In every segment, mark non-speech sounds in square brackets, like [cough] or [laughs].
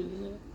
毕业。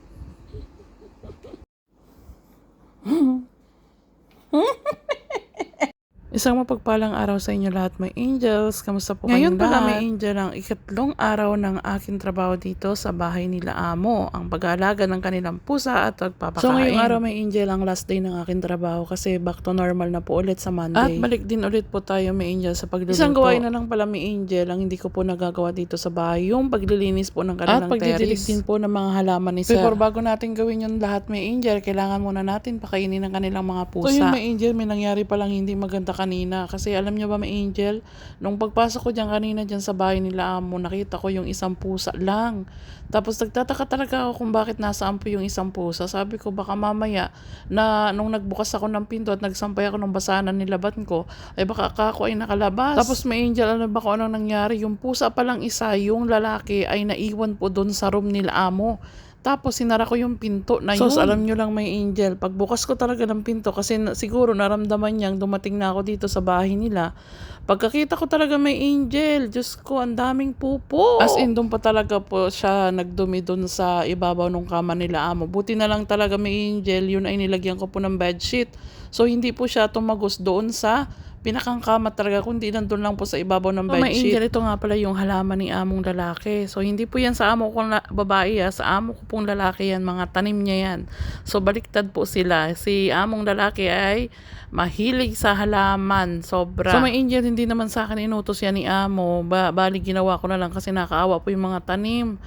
Isang mapagpalang araw sa inyo lahat, my angels. Kamusta po Ngayon kayong pala, lahat? may angel, ang ikatlong araw ng aking trabaho dito sa bahay nila amo. Ang pag-aalaga ng kanilang pusa at pagpapakain. So ngayong araw, may angel, ang last day ng aking trabaho kasi back to normal na po ulit sa Monday. At balik din ulit po tayo, may angel, sa pagluluto. Isang gawain na lang pala, may angel, ang hindi ko po nagagawa dito sa bahay. Yung paglilinis po ng kanilang At pagdidilig din po ng mga halaman ni Sir. Before bago natin gawin yung lahat, may angel, kailangan muna natin pakainin ng kanilang mga pusa. So yun, may angel, may nangyari palang hindi maganda kanina. Kasi alam niyo ba, may angel, nung pagpasok ko dyan kanina dyan sa bahay nila amo, nakita ko yung isang pusa lang. Tapos nagtataka talaga ako kung bakit nasaan po yung isang pusa. Sabi ko, baka mamaya na nung nagbukas ako ng pinto at nagsampay ako ng basanan nilaban ko, ay baka ako ay nakalabas. Tapos may angel, alam ba kung anong nangyari? Yung pusa palang isa, yung lalaki ay naiwan po doon sa room nila amo. Tapos sinara ko yung pinto na yun. So, alam nyo lang may angel. Pagbukas ko talaga ng pinto kasi na, siguro naramdaman niyang dumating na ako dito sa bahay nila. Pagkakita ko talaga may angel. Diyos ko, ang daming pupo. As in, doon pa talaga po siya nagdumi doon sa ibabaw ng kama nila amo. Buti na lang talaga may angel. Yun ay nilagyan ko po ng bedsheet. So, hindi po siya tumagos doon sa pinakang kama talaga kundi nandun lang po sa ibabaw ng bedsheet. may angel, ito nga pala yung halaman ni among lalaki. So hindi po yan sa amo ko na babae ha, sa amo ko pong lalaki yan, mga tanim niya yan. So baliktad po sila. Si among lalaki ay mahilig sa halaman, sobra. So may angel, hindi naman sa akin inutos yan ni amo. Ba bali ginawa ko na lang kasi nakaawa po yung mga tanim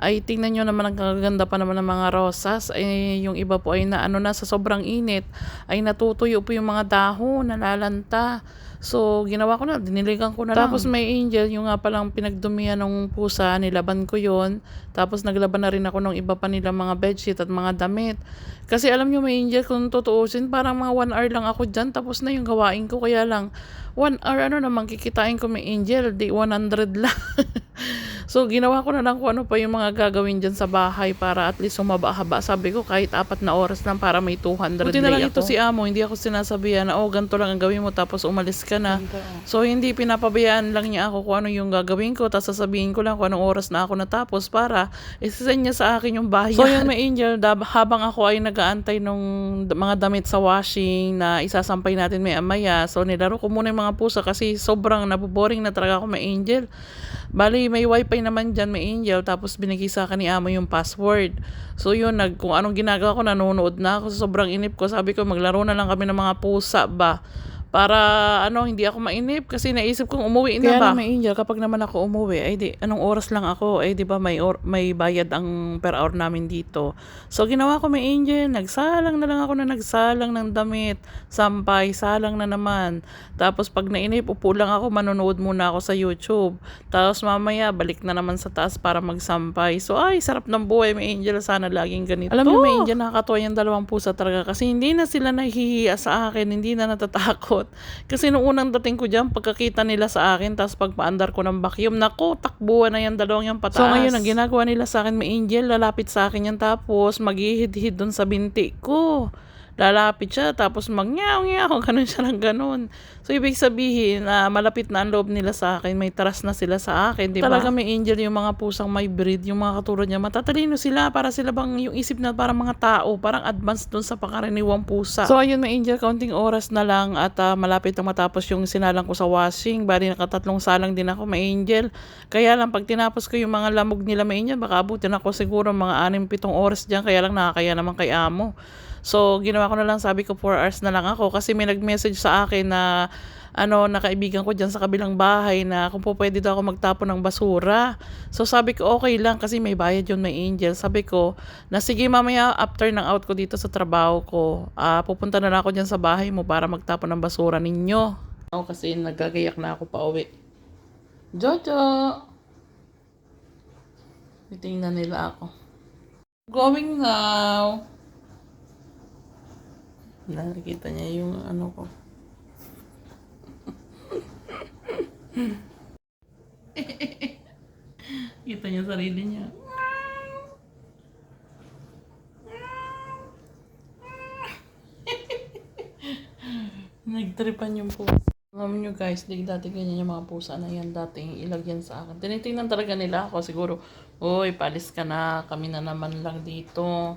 ay tingnan nyo naman ang kaganda pa naman ng mga rosas. Ay yung iba po ay na ano na sa sobrang init. Ay natutuyo po yung mga dahon nalalanta. So ginawa ko na diniligan ko na tapos may angel yung nga palang pinagdumihan ng pusa nilaban ko yon tapos naglaban na rin ako ng iba pa nila mga bedsheet at mga damit. Kasi alam nyo may angel kung tutuusin parang mga 1 hour lang ako dyan. Tapos na yung gawain ko kaya lang 1 hour ano naman kikitain ko may angel di 100 lang [laughs] So, ginawa ko na lang kung ano pa yung mga gagawin dyan sa bahay para at least humaba-haba. Sabi ko, kahit apat na oras lang para may 200 Buti na lang ito si Amo, hindi ako sinasabihan na, oh, ganito lang ang gawin mo, tapos umalis ka na. So, hindi pinapabayaan lang niya ako kung ano yung gagawin ko, tapos sasabihin ko lang kung anong oras na ako natapos para isasend niya sa akin yung bahay. So, yun, may angel, habang ako ay nagaantay nung mga damit sa washing na isasampay natin may amaya. So, nilaro ko muna yung mga pusa kasi sobrang naboboring na talaga ako may angel. Bali, may wifi naman dyan, may angel, tapos binigay sa akin ni amo yung password. So yun, nag, kung anong ginagawa ko, nanonood na ako. So, sobrang inip ko. Sabi ko, maglaro na lang kami ng mga pusa ba? Para ano, hindi ako mainip kasi naisip kong umuwi na Kaya ba? na may angel, kapag naman ako umuwi, ay di, anong oras lang ako? Ay di ba may, or, may bayad ang per hour namin dito. So ginawa ko may angel, nagsalang na lang ako na nagsalang ng damit, sampay, salang na naman. Tapos pag nainip, upo lang ako, manonood muna ako sa YouTube. Tapos mamaya, balik na naman sa taas para magsampay. So ay, sarap ng buhay, may angel, sana laging ganito. Alam mo, may angel, nakakatuwa yung dalawang pusa talaga kasi hindi na sila nahihiya sa akin, hindi na natatakot. Kasi nung unang dating ko dyan, pagkakita nila sa akin, tapos pagpaandar ko ng vacuum, nako, takbuhan na yan, dalawang yung pataas. So ngayon, ang ginagawa nila sa akin, may angel, lalapit sa akin yan, tapos maghihid-hid dun sa binti ko lalapit siya, tapos mag-nyaw-nyaw, [laughs] ganun siya ng ganun. So, ibig sabihin, na malapit na ang loob nila sa akin, may trust na sila sa akin, di ba? Talaga may angel yung mga pusang may breed, yung mga katulad niya, matatalino sila, para sila bang yung isip na parang mga tao, parang advanced dun sa pakaraniwang pusa. So, ayun, may angel, kaunting oras na lang, at ah, malapit na matapos yung sinalang ko sa washing, bali nakatatlong salang din ako, may angel. Kaya lang, pag tinapos ko yung mga lamog nila, may angel, baka abutin ako siguro mga 6-7 oras dyan, kaya lang nakakaya naman kay amo. So, ginawa ko na lang, sabi ko 4 hours na lang ako kasi may nag-message sa akin na ano, nakaibigan ko dyan sa kabilang bahay na kung po pwede daw ako magtapon ng basura. So, sabi ko, okay lang kasi may bayad yun, may angel. Sabi ko, na sige mamaya after ng out ko dito sa trabaho ko, ah, pupunta na lang ako dyan sa bahay mo para magtapon ng basura ninyo. Ako kasi nagkagayak na ako pa uwi. Jojo! Titingnan nila ako. Going now. Nakikita niya yung ano ko. [laughs] Kita niya sarili niya. [laughs] Nagtripan yung po. Alam nyo guys, di dati ganyan yung mga pusa na yan, dating ilagyan sa akin. Tinitingnan talaga nila ako siguro, Uy, palis ka na, kami na naman lang dito.